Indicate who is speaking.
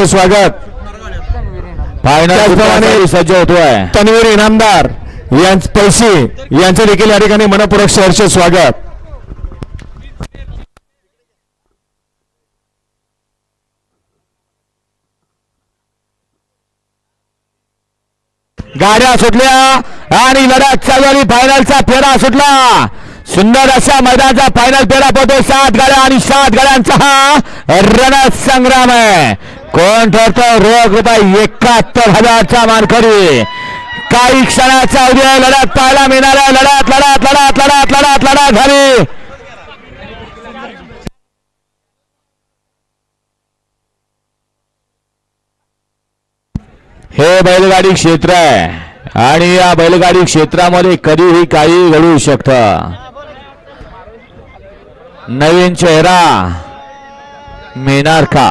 Speaker 1: स्वागत.
Speaker 2: फायनल
Speaker 1: सज्ज होतोय.
Speaker 2: तन्वीर इनामदार यांच पैसे यांचं देखील या ठिकाणी मनपूर्वक सहर्ष स्वागत.
Speaker 1: गाड्या सुटल्या आणि लढत चालू झाली फायनलचा फेरा सुटला. सुंदर अशा मैदानाचा फायनल फेरा पडतो सात गाड्या आणि सात गाड्यांचा हा रण संग्राम आहे. कोण ठरतो? रोख रुपये एकाहत्तर हजारचा मानकरी. काही क्षणाचा उदय लढत पाहायला मिळणार. आहे लढत लढत लढत लढत लढत लढत झाली. हे बैलगाडी क्षेत्र आहे. आणि या बैलगाडी क्षेत्रामध्ये कधीही काही घडू शकतं. नवीन चेहरा मिळणार का?